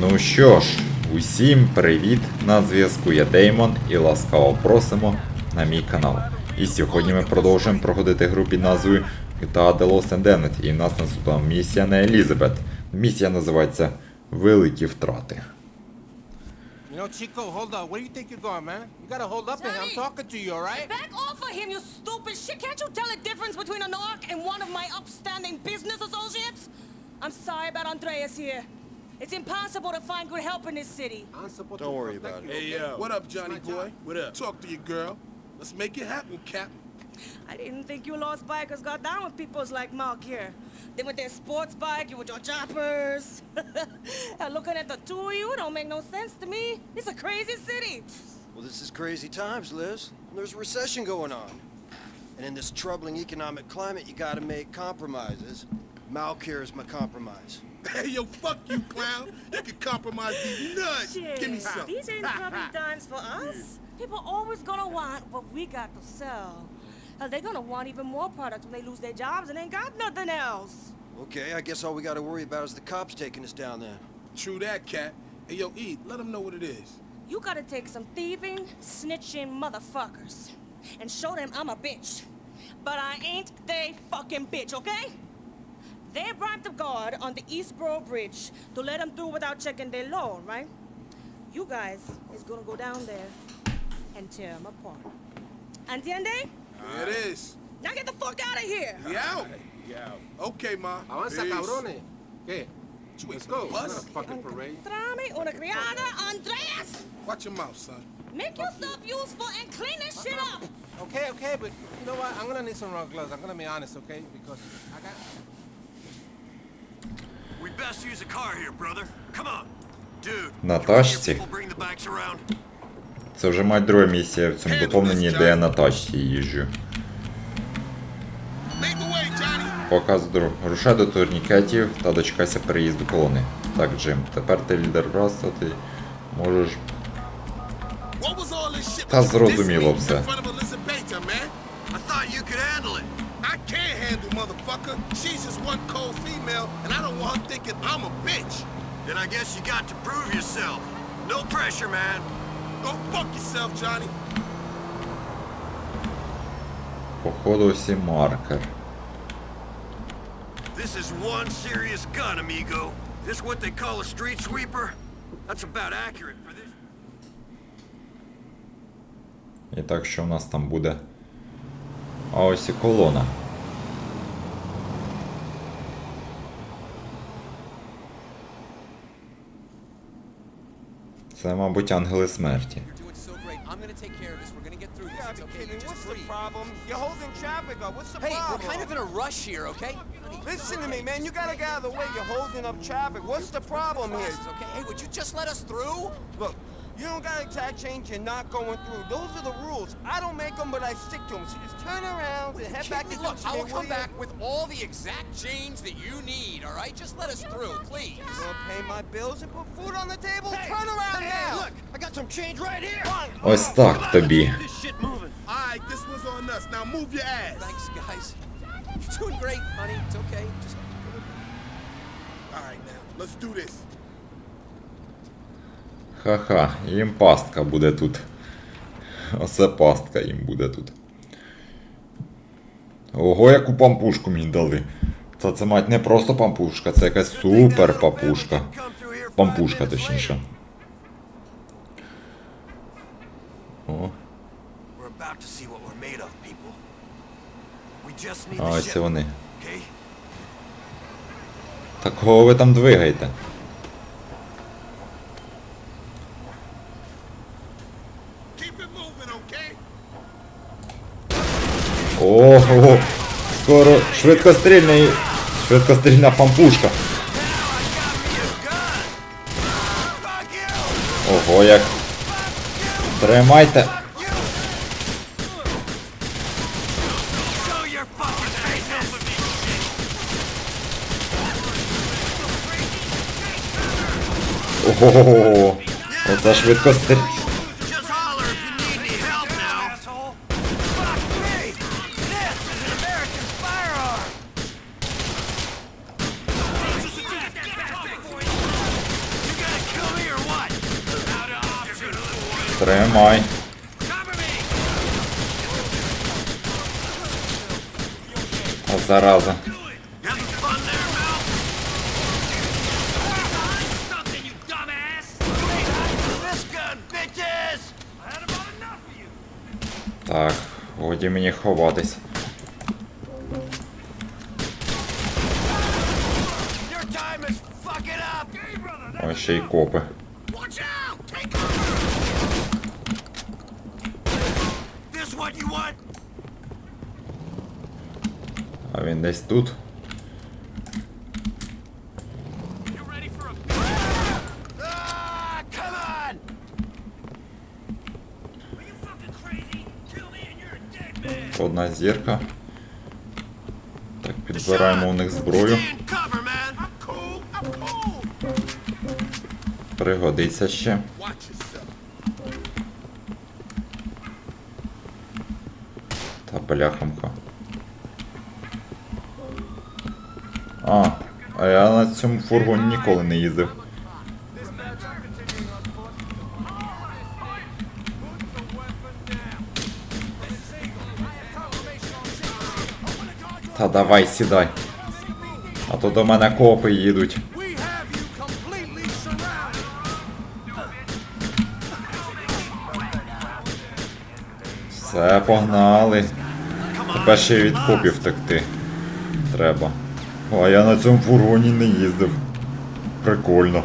Ну що ж, усім привіт! На зв'язку я Деймон і ласкаво просимо на мій канал. І сьогодні ми продовжуємо проходити гру під назвою GTA The Lost and Damned. І в нас наступна місія на Елізабет. Місія називається Великі втрати. You know, Chico, hold up. Where do you think you're going, man? You gotta hold up, man. I'm talking to you, all right? Back off of him, you stupid shit! Can't you tell a difference between a narc and one of my upstanding business associates? I'm sorry about Andreas here. It's impossible to find good help in this city. I'm supposed Don't to worry about it. Hey, yo. What up, Johnny boy? What up? Talk to your girl. Let's make it happen, Cap. I didn't think you lost bikers got down with peoples like Mark here. They with their sports bike, you with your choppers. and looking at the two of you it don't make no sense to me. It's a crazy city. Well, this is crazy times, Liz. There's a recession going on. And in this troubling economic climate, you gotta make compromises. Malcare is my compromise. Hey, yo, fuck you, clown. You can compromise these nuts. Give me some. These ain't probably dimes for us. People always gonna want what we got to sell. Hell, they're gonna want even more products when they lose their jobs and ain't got nothing else. Okay, I guess all we gotta worry about is the cops taking us down there. True that, Cat. Hey, yo, E, let them know what it is. You gotta take some thieving, snitching motherfuckers and show them I'm a bitch. But I ain't they fucking bitch, okay? They bribed the guard on the Eastboro Bridge to let them through without checking their loan, right? You guys is gonna go down there and tear them apart. Entiende? There it is. Now get the fuck out of here! We out. Okay, ma. Avanza, Peace. cabrones. ¿Qué? Let's go. Bus? It's a fucking parade. Encontrame una criada, Andreas! Watch your mouth, son. Make yourself useful and clean this shit up! Okay, okay, but you know what? I'm gonna need some rubber gloves. I'm gonna be honest, okay? Because I got. На тачці? Це вже мать друга місія в цьому доповненні, де я на тачці їжджу. Показ друг. Рушай до турнікетів та дочекайся переїзду колони. Так, Джим, тепер ти лідер братства, ти можеш. Та зрозуміло все. handle motherfucker. She's just one cold female, and I don't want her thinking I'm a bitch. Then I guess you got to prove yourself. No pressure, man. Go fuck yourself, Johnny. Походу усі маркер. This is one serious gun, amigo. This what they call a street sweeper? That's about accurate for this. І так, що в нас там буде? А ось і колона. Це, мабуть, ангели смерті. You're doing so great. I'm gonna take care of this. We're gonna get through this. Yeah, It's but okay. kidding. You're just What's the breathe. problem? You're holding traffic up. What's the Hey, problem? we're kind of in a rush here, okay? Listen to me, man. You gotta get out of the way. You're holding up traffic. What's the problem here? It's okay. Hey, would you just let us through? Look, you don't got exact change. You're not going through. Those are the rules. I don't make them, but I stick to them. So just turn around and head back to Look, I will Dixie, come will ya? back with all the exact change that you need, all right? Just let us through, please. You gonna pay my bills and put food on the table? turn around Hey, now. look! I got some change right here! Ось так тобі. This shit moving. All right, this one's on us. Now move your ass. Thanks, guys. You're doing great, honey. It's okay. Just All right, now let's do this. Ха-ха, їм пастка буде тут. Оце пастка їм буде тут. Ого, яку пампушку мені дали. Та це мать не просто пампушка, це якась супер папушка. Пампушка, точніше. О, а ось і вони. Так кого ви там двигаєте? Ого, скоро швидкострільний, швидкострільна пампушка. Ого, як. Тримайте. Show your fucking faces! Ого, оце швидкостріль. Тримай. От зараза. Так, годі мені ховатись. Ось ще й копи. You're a dead man! Одна зірка. Так, підбираємо у них зброю. Stay in cover, man! I'm cool! I'm cool! Пригодиться ще. Бляхамка. А, а я на цьому фургоні ніколи не їздив. Та давай сідай. А то до мене копи їдуть. Все, погнали. Тепер ще й від копів втекти. Треба. О, а я на цьому фургоні не їздив. Прикольно.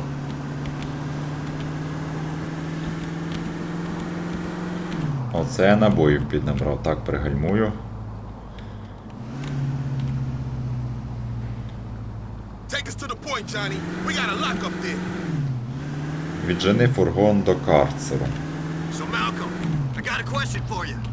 Оце я набоїв піднабрав. Так, пригальмую. Віджени фургон до карцеру. So, Malcolm, I got a question for you.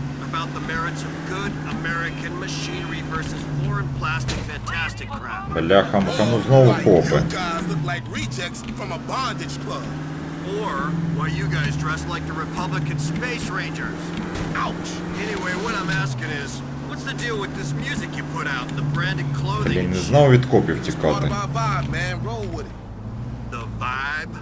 about the merits of good American machinery versus foreign plastic fantastic crap. Бляха, муха, ну знову Like, копи. You guys look like rejects from a bondage club. Or why you guys dress like the Republican Space Rangers. Ouch. Anyway, what I'm asking is, what's the deal with this music you put out? The branded clothing Блін, and не shit? знову від копів Part тікати. of our vibe, man. Roll with it. The vibe?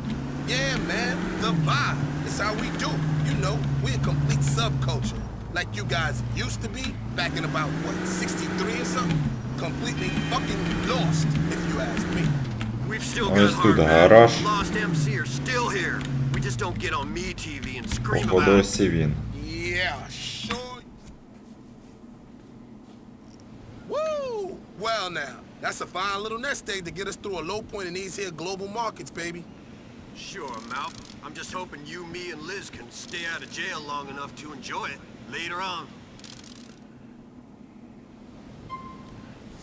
Yeah, man, the vibe. It's how we do. You know, we're a complete subculture. like you guys used to be back in about, what, 63 or something? Completely fucking lost, if you ask me. We've still got our man. lost MC are still here. We just don't get on me TV and scream about it. Yeah, sure. Woo! Well now, that's a fine little nest egg to get us through a low point in these here global markets, baby. Sure, Mal. I'm just hoping you, me, and Liz can stay out of jail long enough to enjoy it. Later on.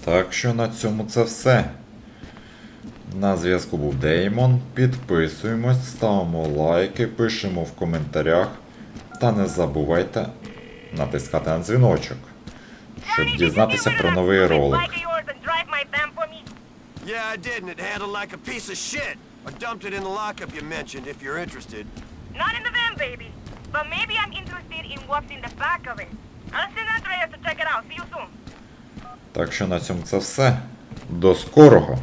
Так що на цьому це все. На зв'язку був Деймон. Підписуємось, ставимо лайки, пишемо в коментарях. Та не забувайте натискати на дзвіночок, щоб дізнатися про новий ролик. Yeah, I did, and it handled like a piece of shit. I dumped it in the lockup you mentioned, if you're interested. Not in the van, baby. But maybe I'm interested in what's in the back of it. I'll send Andrea to check it out. See you soon. Так що на цьому це все. До скорого!